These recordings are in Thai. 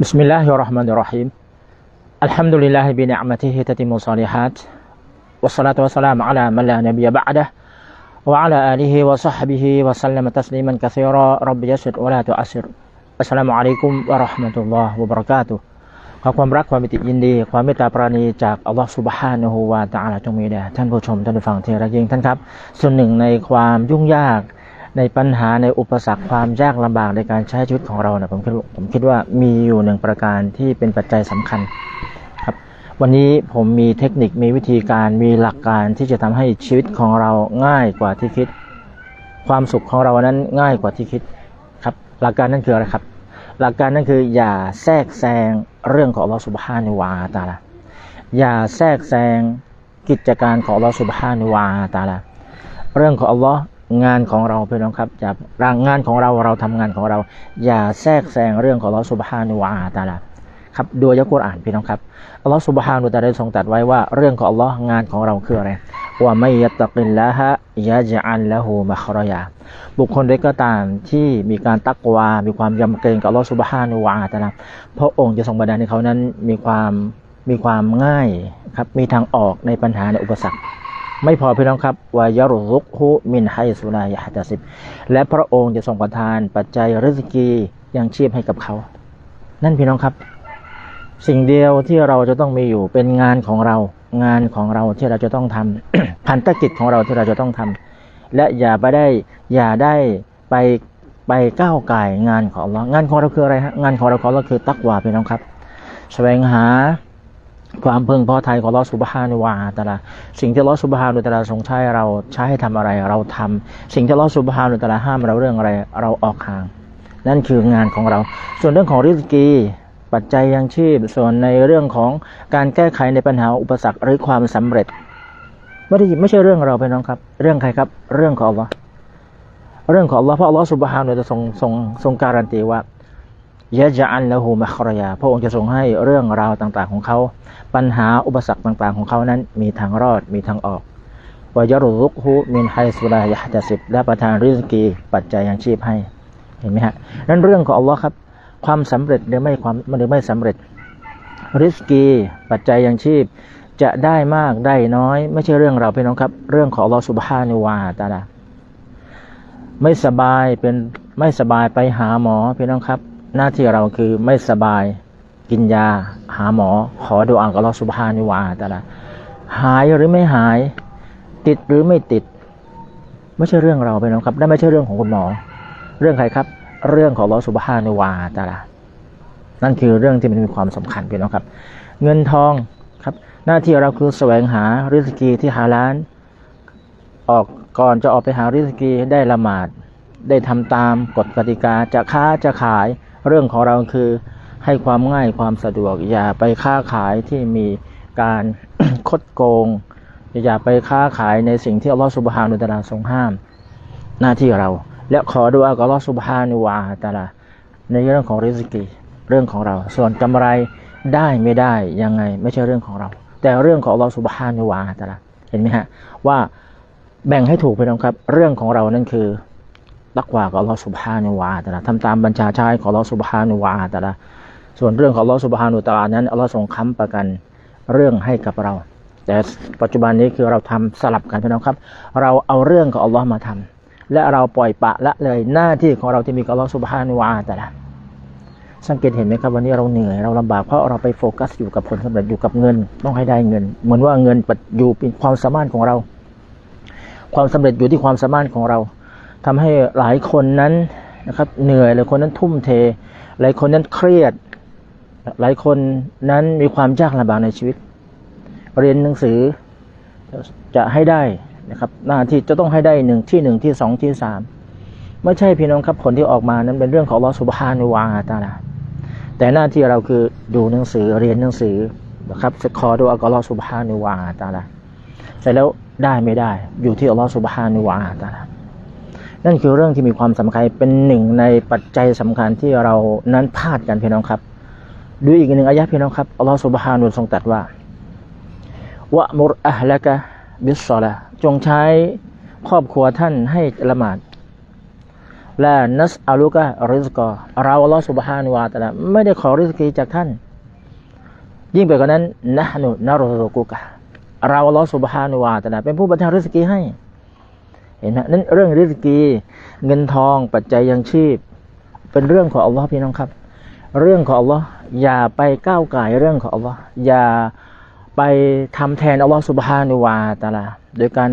Bismillahirrahmanirrahim. Alhamdulillah bi ni'matihi tatimu salihat. Wassalatu wassalamu ala man la nabiyya ba'dah wa ala alihi wa sahbihi wa sallam tasliman katsira. Rabbi yassir wa la tu'assir. Assalamualaikum warahmatullahi wabarakatuh. ขอความรักความมิติยินดี ความเมตตาปราณีจากอัลลอฮฺสุบฮานะฮูวาตะอาลาจงมีแด่ท่านผู้ชมท่านผู้ฟังที่รักยิ่งท่านครับ ส่วนหนึ่งในความยุ่งยาก ในปัญหาในอุปสรรคความยากลำบากในการใช้ชีวิตของเราเนี่ยผมคิดผมคิดว่ามีอยู่หนึ่งประการที่เป็นปัจจัยสำคัญครับ วันนี้ผมมีเทคนิคมีวิธีการมีหลักการที่จะทำให้ชีวิตของเราง่ายกว่าที่คิด ความสุขของเรานั้นง่ายกว่าที่คิดครับ หลักการนั้นคืออะไรครับ หลักการนั้นคืออย่าแทรกแซงเรื่องของอัลลอฮฺสุบฮานุวาตาลาอย่าแทรกแซงกิจการของอัลลอฮฺสุบฮานุวาตาลาเรื่องของอัลลอฮ์ งานของเราพี่น้องครับจะร่างงานของเราเราทำงานของเรา อย่าแทรกแซงเรื่องของอัลลอฮฺสุบฮานุวาตาลาครับดูยักุรอ่านพี่น้องครับอัลลอฮฺสุบฮานุตาได้ทรงตรัสไว้ว่าเรื่องของอัลลอฮ์งานของเราคืออะไรว่าไม่ยตตะกินละฮะยะจันละหูมะครยาบุคคลใดก็ตามที่มีการตักวา มีความยำเกรงกับอัลลอฮฺสุบฮานุวาตาลาพระองค์จะทรงบันดาลให้เขานั้นมีความมีความง่ายครับมีทางออกในปัญหาในอุปสรรค ไม่พอพี่น้องครับวายรุซุกฮุมินไฮสุลายะฮัตสิบและพระองค์จะทรงประทานปัจจัยริสกียังชีพให้กับเขา นั่นพี่น้องครับ สิ่งเดียวที่เราจะต้องมีอยู่เป็นงานของเรา งานของเราที่เราจะต้องทำพันธกิจของเราที่เราจะต้องทำและอย่าไปได้อย่าได้ไปไปก้าวไก่งานของเรางานของเราคืออะไรฮะงานของเราของเราคือตักวาพี่น้องครับแสวงหา ความพึงพอใจของลอสุบฮานุวาตาลาสิ่งที่ลอสุบฮานุตาลาทรงใช้เราใช้ให้ทำอะไรเราทำสิ่งที่ลอสุบฮานุตาลาห้ามเราเรื่องอะไรเราออกห่าง นั่นคืองานของเรา ส่วนเรื่องของริสกีปัจจัยยังชีพ ส่วนในเรื่องของการแก้ไขในปัญหาอุปสรรคหรือความสำเร็จไม่ได้ไม่ใช่เรื่องเราไปน้องครับ เรื่องใครครับ เรื่องของอัลลอฮ์เรื่องของอัลลอฮ์เพราะอัลลอฮ์สุบฮานุจะทรงทรงทรงการันตีว่า ยะจะอันละหูมะครยา พระองค์จะทรงให้เรื่องราวต่างๆของเขา ปัญหาอุปสรรคต่างๆของเขานั้นมีทางรอดมีทางออกวายรุรุกฮูมินไฮสุลายะจะสิบและประทานริสกีปัจจัยยังชีพให้ เห็นไหมฮะ นั่นเรื่องของอัลลอฮ์ครับ ความสำเร็จหรือไม่ความหรือไม่สำเร็จ ริสกีปัจจัยยังชีพ จะได้มากได้น้อย ไม่ใช่เรื่องเราพี่น้องครับ เรื่องของอัลลอฮ์สุบฮานิวาตาลาไม่สบายเป็นไม่สบายไปหาหมอพี่น้องครับ หน้าที่เราคือไม่สบายกินยา หาหมอ ขอดูอ่านกับเราสุบฮานิวาตาลาหายหรือไม่หาย ติดหรือไม่ติด ไม่ใช่เรื่องเราไปน้องครับนั่นไม่ใช่เรื่องของคุณหมอ เรื่องใครครับ เรื่องของลอสุบฮานิวาตาลานั่นคือเรื่องที่มันมีความสำคัญพี่น้องครับ เงินทองครับ หน้าที่เราคือแสวงหาริสกีที่ฮาล้าน ออกก่อนจะออกไปหาริสกีได้ละหมาด ได้ทำตามกฎกติกาจะค้าจะขาย เรื่องของเราคือให้ความง่ายความสะดวก อย่าไปค้าขายที่มีการคดโกง อย่าไปค้าขายในสิ่งที่อัลลอฮฺสุบฮานุตะลาทรงห้าม หน้าที่เรา และขอดูอากับอัลลอฮฺสุบฮานุวาตะลาในเรื่องของริสกีเรื่องของเรา ส่วนกำไรได้ไม่ได้ยังไงไม่ใช่เรื่องของเรา แต่เรื่องของอัลลอฮฺสุบฮานุวาตะลาเห็นไหมฮะว่าแบ่งให้ถูกไปนะครับ เรื่องของเรานั่นคือ ตักวากับอัลอสุบฮานุวาตะลาทำตามบัญชาใช้ของลอสุบฮานุวาตะลาส่วนเรื่องของลอสุบฮานุตะลานั้นอัลลอฮฺทรงค้ำประกันเรื่องให้กับเรา แต่ปัจจุบันนี้คือเราทำสลับกันพี่น้องครับ เราเอาเรื่องของอัลลอฮ์มาทำและเราปล่อยปะละเลยหน้าที่ของเราที่มีกับอัลลอฮ์สุบฮานุวาตะละสังเกตเห็นไหมครับวันนี้เราเหนื่อยเราลำบากเพราะเราไปโฟกัสอยู่กับผลสำเร็จอยู่กับเงิน ต้องให้ได้เงิน เหมือนว่าเงินอยู่เป็นความสามารถของเรา ความสำเร็จอยู่ที่ความสามารถของเรา ทำให้หลายคนนั้นนะครับเหนื่อยหลายคนนั้นทุ่มเท หลายคนนั้นเครียด หลายคนนั้นมีความยากลำบากในชีวิต เรียนหนังสือจะให้ได้นะครับหน้าที่จะต้องให้ได้หนึ่งที่หนึ่งที่สองที่สามไม่ใช่พี่น้องครับผลที่ออกมานั้นเป็นเรื่องของลอสุบฮานุวาตาลาแต่หน้าที่เราคือดูหนังสือเรียนหนังสือนะครับขอดูอัลลอฮฺสุบฮานุวาตาลาเสร็จแล้วได้ไม่ได้อยู่ที่อัลลอฮฺสุบฮานุวาตาลา นั่นคือเรื่องที่มีความสำคัญเป็นหนึ่งในปัจจัยสำคัญที่เรานั้นพลาดกันพี่น้องครับ ดูอีกหนึ่งอายะพี่น้องครับอัลลอฮฺสุบฮานุลทรงตรัสว่าวะมุรอะละกะบิสซอละจงใช้ครอบครัวท่านให้ละหมาดแลานัสอาลุกะริสกอเราอัลลอฮฺสุบฮานุวาตะลาไม่ได้ขอริสกีจากท่าน ยิ่งไปกว่านั้นนะฮนุนารุกุกะเราอัลลอฮฺสุบฮานุวาตะลาเป็นผู้ประทานริสกีให้ เห็นไหมนั่นเรื่องริสกี เงินทองปัจจัยยังชีพ เป็นเรื่องของอัลลอฮ์พี่น้องครับ เรื่องของอัลลอฮ์อย่าไปก้าวไก่เรื่องของอัลลอฮ์อย่าไปทำแทนอัลลอฮ์สุบฮานุวาตาลาโดยการ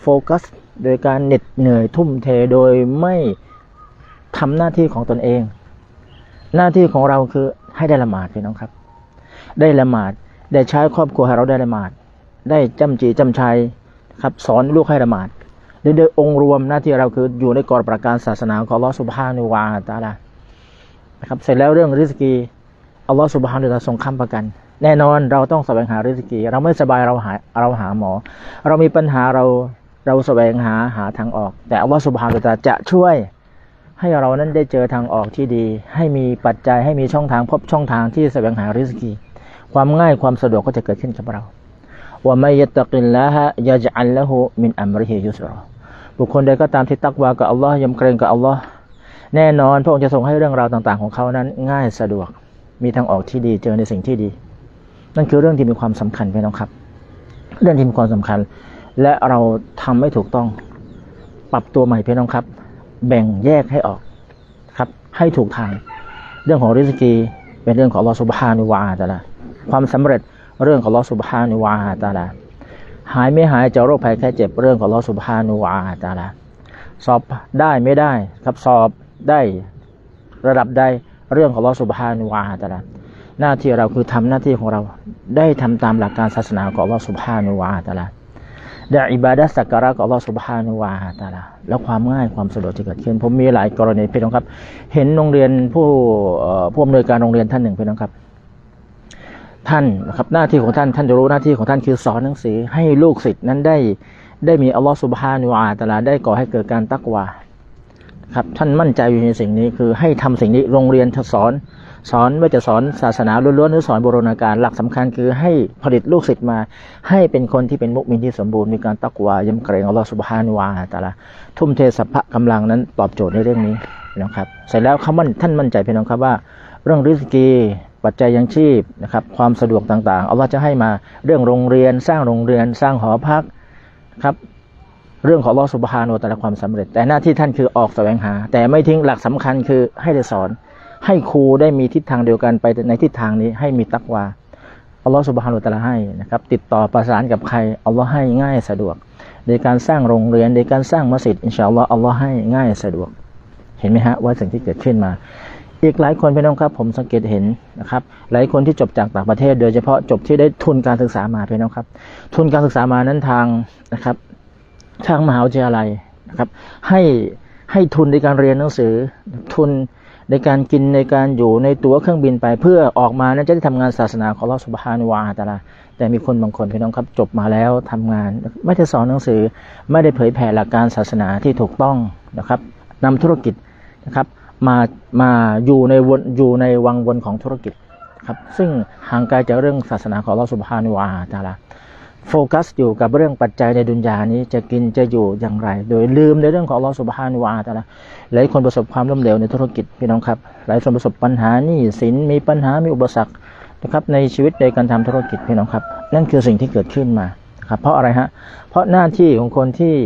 โฟกัส โดยการเหน็ดเหนื่อยทุ่มเทโดยไม่ทำหน้าที่ของตนเอง หน้าที่ของเราคือให้ได้ละหมาดพี่น้องครับ ได้ละหมาดได้ใช้ครอบครัวให้เราได้ละหมาด ได้จำจีจำชัยครับ สอนลูกให้ละหมาด โดยโดยองค์รวมหน้าที่เราคืออยู่ในกรอบประการศาสนาของอัลลอฮฺสุบฮานุวาตาลานะครับเสร็จแล้วเรื่องริสกีอัลลอฮฺสุบฮานุวาตาทรงค้ำประกัน แน่นอนเราต้องแสวงหาริสกี เราไม่สบายเราหาเราหาหมอ เรามีปัญหาเราเราแสวงหาหาทางออก แต่อัลลอฮฺสุบฮานุวาตาจะช่วยให้เรานั้นได้เจอทางออกที่ดี ให้มีปัจจัยให้มีช่องทางพบช่องทางที่แสวงหาริสกี ความง่ายความสะดวกก็จะเกิดขึ้นกับเราว่าไม่ยตตะกินละฮะยะจัลละหูมินอัมริฮิยุสรอ บุคคลใดก็ตามที่ตักวากับอัลลอฮ์ยำเกรงกับอัลลอฮ์แน่นอนพระองค์จะทรงให้เรื่องราวต่าง ๆ ของเขานั้นง่ายสะดวก มีทางออกที่ดีเจอในสิ่งที่ดี นั่นคือเรื่องที่มีความสำคัญพี่น้องครับ เรื่องที่มีความสำคัญ และเราทำไม่ถูกต้องปรับตัวใหม่เพี่น้องครับ แบ่งแยกให้ออกครับ ให้ถูกทาง เรื่องของริสกีเป็นเรื่องของลอสุบฮานุวาตะละความสำเร็จเรื่องของลอสุบฮานุวาตะละ หายไม่หายจากโรคภัยแค่เจ็บเรื่องของลอสุภานุวาตาลาสอบได้ไม่ได้ครับสอบได้ระดับใดเรื่องของลอสุภานุวาตาลาหน้าที่เราคือทำหน้าที่ของเราได้ทำตามหลักการศาสนาของลอสุภานุวาตาลาได้อิบาดัสักการะของลอสุภานุวาตาลาแล้วความง่ายความสะดวกที่เกิดขึ้นผมมีหลายกรณีพี่น้องครับ เห็นโรงเรียนผู้ผู้อำนวยการโรงเรียนท่านหนึ่งพี่น้องครับ ท่านนะครับหน้าที่ของท่านท่านจะรู้หน้าที่ของท่านคือสอนหนังสือให้ลูกศิษย์นั้นได้ได้มีอัลลอฮฺสุบฮานุวาตะอาลาได้ก่อให้เกิดการตักวาครับท่านมั่นใจอยู่ในสิ่งนี้คือให้ทำสิ่งนี้โรงเรียนสอน สอนว่าจะสอนศาสนาล้วนๆหรือสอนบูรณาการหลักสำคัญคือให้ผลิตลูกศิษย์มา ให้เป็นคนที่เป็นมุสลิมที่สมบูรณ์มีการตักวายำเกรงอัลลอฮฺสุบฮานุวาตะอาลาทุ่มเทสัพพะกำลังนั้นตอบโจทย์ในเรื่องนี้นะครับเสร็จแล้วเขามั่นท่านมั่นใจเพี่น้องครับว่า เรื่องริสกี ปัจจัยยังชีพนะครับความสะดวกต่างๆอัลลอฮ์จะให้มาเรื่องโรงเรียนสร้างโรงเรียนสร้างหอพักครับเรื่องของอัลลอฮ์สุบฮานุวตะอาลาความสำเร็จ แต่หน้าที่ท่านคือออกแสวงหา แต่ไม่ทิ้งหลักสำคัญคือให้ได้สอน ให้ครูได้มีทิศทางเดียวกันไปในทิศทางนี้ให้มีตักวาอัลลอฮ์สุบฮานุตะลาให้นะครับติดต่อประสานกับใครอัลลอฮ์ให้ง่ายสะดวก ในการสร้างโรงเรียนในการสร้างมัสยิดอินชาอัลลอฮ์อัลลอฮ์ให้ง่ายสะดวก เห็นไหมฮะว่าสิ่งที่เกิดขึ้นมา อีกหลายคนพี่น้องครับผมสังเกตเห็นนะครับหลายคนที่จบจากต่างประเทศ โดยเฉพาะจบที่ได้ทุนการศึกษามาพี่น้องครับ ทุนการศึกษามานั้นทางนะครับ ทางมหาวิทยาลัยนะครับ ให้ให้ทุนในการเรียนหนังสือทุนในการกินในการอยู่ในตั๋วเครื่องบินไป เพื่อออกมานั้นจะได้ทำงานศาสนาของอัลอสุบฮานุวาตาลาแต่มีคนบางคนพี่น้องครับจบมาแล้วทำงาน ไม่ได้สอนหนังสือ ไม่ได้เผยแผ่หลักการศาสนาที่ถูกต้องนะครับนำธุรกิจนะครับ มามาอยู่ในวนอยู่ในวังวนของธุรกิจครับซึ่งห่างไกลจากเรื่องศาสนาของเราสุบฮานุวาตาลาโฟกัสอยู่กับเรื่องปัจจัยในดุนยานี้จะกินจะอยู่อย่างไร โดยลืมในเรื่องของเราสุบฮานุวาตาลาหลายคนประสบความล้มเหลวในธุรกิจพี่น้องครับ หลายคนประสบปัญหานี้สินมีปัญหามีอุปสรรคนะครับในชีวิตในการทำธุรกิจพี่น้องครับ นั่นคือสิ่งที่เกิดขึ้นมาครับเพราะอะไรฮะเพราะหน้าที่ของคนที่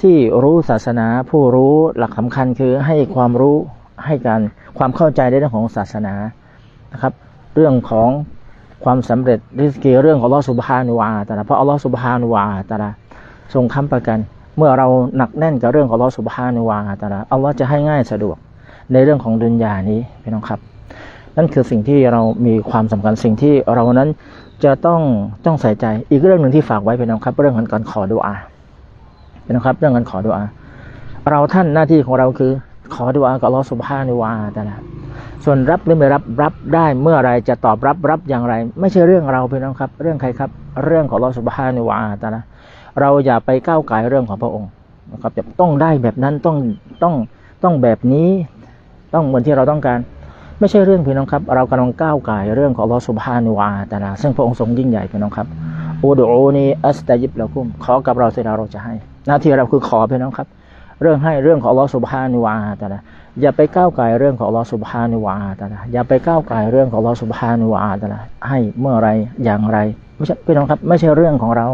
ที่รู้ศาสนาผู้รู้หลักสำคัญคือให้ความรู้ ให้การความเข้าใจในเรื่องของศาสนานะครับ เรื่องของความสำเร็จริสกีเรื่องของลอสุบฮานุวาตาลาเพราะอัลลอฮฺสุบฮานุวาตาลาทรงค้ำประกัน เมื่อเราหนักแน่นกับเรื่องของลอสุบฮานุวาตาลาอัลลอฮ์จะให้ง่ายสะดวกในเรื่องของดุนยานี้พี่น้องครับ นั่นคือสิ่งที่เรามีความสำคัญสิ่งที่เรานั้นจะต้องต้องใส่ใจอีกเรื่องหนึ่งที่ฝากไว้พี่น้องครับ เรื่องของการขอดุอาพี่น้องครับ เรื่องการขอดุอาเราท่านหน้าที่ของเราคือ ขอดุอากับอัลลอฮฺสุบฮานุวาตาลาส่วนรับหรือไม่รับรับได้เมื่อไรจะตอบรับรับอย่างไร ไม่ใช่เรื่องเราพี่น้องครับ เรื่องใครครับ เรื่องของอัลลอฮฺสุบฮานุวาตาลาเราอย่าไปก้าวไก่เรื่องของพระองค์นะครับจะต้องได้แบบนั้นต้องต้องต้องแบบนี้ต้องเหมือนที่เราต้องการ ไม่ใช่เรื่องพี่น้องครับ เรากำลังก้าวไก่เรื่องของอัลลอฮฺสุบฮานุวาตาลาซึ่งพระองค์ทรงยิ่งใหญ่พี่น้องครับอูดูนีอัสตายิบละกุมขอกับเราเสร็จเราจะให้หน้าที่เราคือขอพี่น้องครับ เรื่องให้เรื่องของอัลลอฮฺสุบฮานุวาตะละอย่าไปก้าวไก่เรื่องของอัลลอฮฺสุบฮานุวาตะละอย่าไปก้าวไก่เรื่องของอัลลอฮฺสุบฮานุวาตะละให้เมื่อไรอย่างไรไม่ใช่พี่น้องครับ ไม่ใช่เรื่องของเรา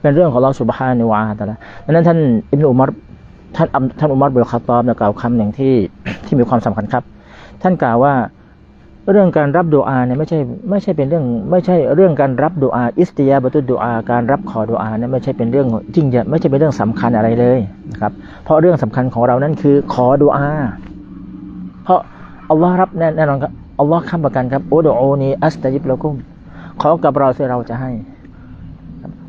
เป็นเรื่องของอัลลอฮฺสุบฮานุวาตะละดังนั้นท่านอิบนุอุมัรท่านท่านอุมัรเบลคาตอบกล่าวคำหนึ่งที่ที่มีความสำคัญครับ ท่านกล่าวว่า เรื่องการรับดูอาเนี่ยไม่ใช่ไม่ใช่เป็นเรื่องไม่ใช่เรื่องการรับดูอาอิสติยาบตุดูอาการรับขอดูอาเนี่ยไม่ใช่เป็นเรื่องจริงจะไม่ใช่เป็นเรื่องสำคัญอะไรเลยนะครับ เพราะเรื่องสำคัญของเรานั้นคือขอดูอา เพราะอัลลอฮ์รับแน่นอนครับอัลลอฮ์ค้ำประกันครับโอดโอนีอัสตยิบละกุมขอกับเราที่เราจะให้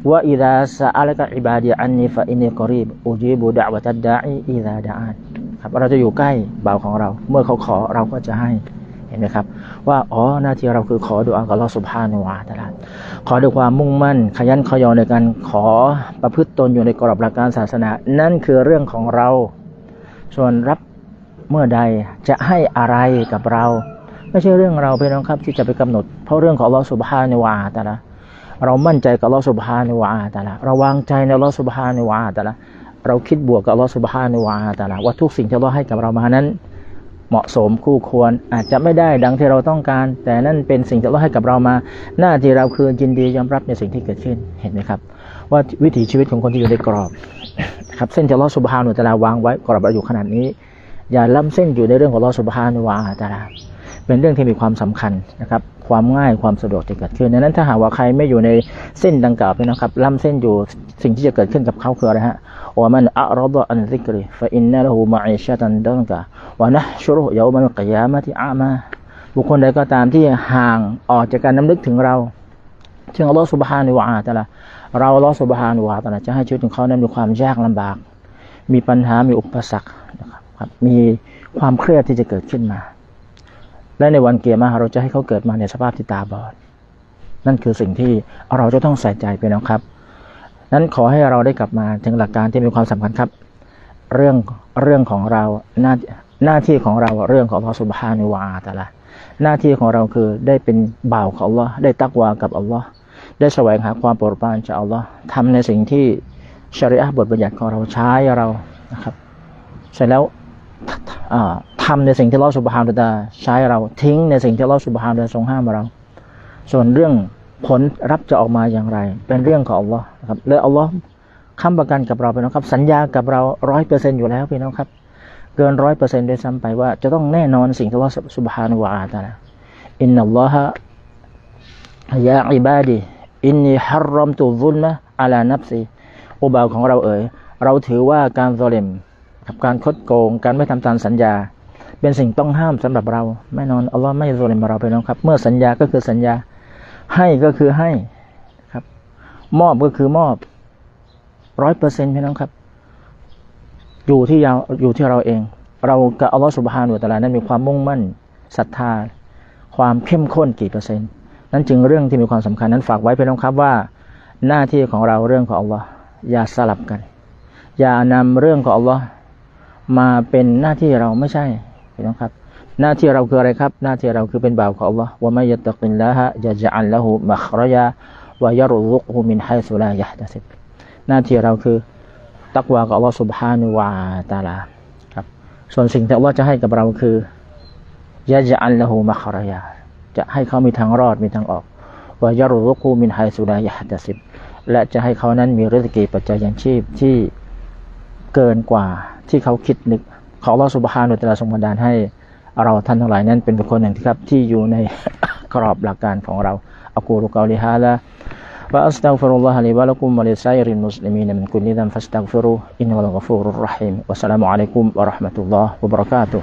ว่าอิดาสะอัลกะอิบาดีอันนีฟะอินีกอรีบอุจีบุดะวะตัดดาอีอิดาดาอันครับเราจะอยู่ใกล้บ่าวของเรา เมื่อเขาขอเราก็จะให้ ห็นไหมครับ ว่าอ๋อหน้าที่เราคือขอดูอากับเรสุภาพนวาตลาดขอด้วยความมุ่งมั่น ขยันขยอในการขอประพฤติตนอยู่ในกรอบหลักการศาสนา นั่นคือเรื่องของเรา ส่วนรับเมื่อใดจะให้อะไรกับเรา ไม่ใช่เรื่องเราพี่น้องครับที่จะไปกำหนด เพราะเรื่องของเรสุภาพนวาตลาเรามั่นใจกับเรสุภาพนวาตลาเราวางใจในเรสุภาพนวาตลาเราคิดบวกกับเรสุภาพนวาตลาว่าทุกสิ่งที่เราให้กับเรามานั้น เหมาะสมคู่ควรอาจจะไม่ได้ดังที่เราต้องการ แต่นั่นเป็นสิ่งที่เราให้กับเรามา หน้าที่เราคือยินดียอมรับในสิ่งที่เกิดขึ้นเห็นไหมครับ ว่าวิถีชีวิตของคนที่อยู่ในกรอบครับเส้นที่เราสุบฮานุตะลาวางไว้กรอบเราอยู่ขนาดนี้ อย่าล้ำเส้นอยู่ในเรื่องของเราสุบฮานุวาตะลาเป็นเรื่องที่มีความสำคัญนะครับ ความง่ายความสะดวกจะเกิดขึ้นดังนั้นถ้าหากว่าใครไม่อยู่ในเส้นดังกล่าวนะครับล้ำเส้นอยู่สิ่งที่จะเกิดขึ้นกับเขาคืออะไรฮะ ว่ามันอัรดอันซิกรีฟอินนัลหูมาอิชตันดังกะวะนะชุรุยามันกิยามะที่อามาบุคคลใดก็ตามที่ห่างออกจากการน้ำลึกถึงเราซึ่งอัลลอฮฺสุบฮานุวาตะละเราอัลลอฮฺสุบฮานุวาตะละจะให้ชีวิตของเขานั้นมีความยากลำบาก มีปัญหามีอุปสรรคนะครับมีความเครียดที่จะเกิดขึ้นมา และในวันเกียรมาเราจะให้เขาเกิดมาในสภาพที่ตาบอด นั่นคือสิ่งที่เราจะต้องใส่ใจไปนะครับ นั้นขอให้เราได้กลับมาถึงหลักการที่มีความสำคัญครับ เรื่องเรื่องของเราหน้าหน้าที่ของเราเรื่องของพระสุบฮานุวาตะละหน้าที่ของเราคือได้เป็นบ่าวของอัลลอฮ์ได้ตักวากับอัลลอฮ์ได้แสวงหาความโปรดปรานจากอัลลอฮ์ทำในสิ่งที่ชริอะบทบัญญัติของเราใช้เรานะครับเสร็จแล้วทำในสิ่งที่เราสุบฮานตาใช้เราทิ้งในสิ่งที่เราสุบฮานตาทรงห้ามเรา ส่วนเรื่องผลรับจะออกมาอย่างไร เป็นเรื่องของอัลลอฮ์ นะครับและอัลลอฮ์ค้ำประกันกับเราไปนะครับ สัญญากับเราร้อยเปอร์เซ็นอยู่แล้วพี่น้องครับ เกินร้อยเปอร์เซ็นต์ด้วยซ้ำไปว่าจะต้องแน่นอนสิ่งที่เราสุบฮานวะตาลาอินนัลลอฮะยาอิบาดีอินนีฮัรรอมตุซุลมะอาลานับซีอุบาวของเราเอ๋ยเราถือว่าการโซเลมกับการคดโกง การไม่ทำตามสัญญา เป็นสิ่งต้องห้ามสำหรับเราไม่นอนอัลลอฮ์ไม่โซเลมเราไปน้องครับ เมื่อสัญญาก็คือสัญญาให้ก็คือให้ มอบก็คือมอบร้อยเปอร์เซ็นต์พี่น้องครับ อยู่ที่ยาวอยู่ที่เราเอง เรากับอัลลอฮ์สุบฮานุตะลานั้นมีความมุ่งมั่นศรัทธา ความเข้มข้นกี่เปอร์เซ็นต์นั้นจึงเรื่องที่มีความสำคัญนั้นฝากไว้พี่น้องครับว่า หน้าที่ของเราเรื่องของอัลลอฮ์อย่าสลับกัน อย่านำเรื่องของอัลลอฮ์มาเป็นหน้าที่เราไม่ใช่พี่น้องครับ หน้าที่เราคืออะไรครับ หน้าที่เราคือเป็นบ่าวของ Allah ว่าไม่ยัตกินละฮะจะจะอันละหูมัครยา วายรุลุกหูมินไฮสุลายะตัสิบหน้าที่เราคือตักวากับ Allah سبحانه และ تعالى ครับ ส่วนสิ่งที่ Allah จะให้กับเราคือยะจะอันละหูมัครยาจะให้เขามีทางรอดมีทางออกวายรุลุกหูมินไฮสุลายะตัสิบและจะให้เขานั้นมีริสกีปัจจัยยังชีพที่เกินกว่าที่เขาคิดนึกขอรอสุบฮานุตะลาทรงบันดาลให้เราท่านทั้งหลายนั้นเป็นบุคคลหนึ่งที่ครับที่อยู่ในกรอบหลักการของเราอักูรุกาลิฮาละ وأستغفر الله لي ولكم ولسائر المسلمين من كل ذنب فاستغفروه إنه الغفور الرحيم. والسلام عليكم ورحمة الله وبركاته.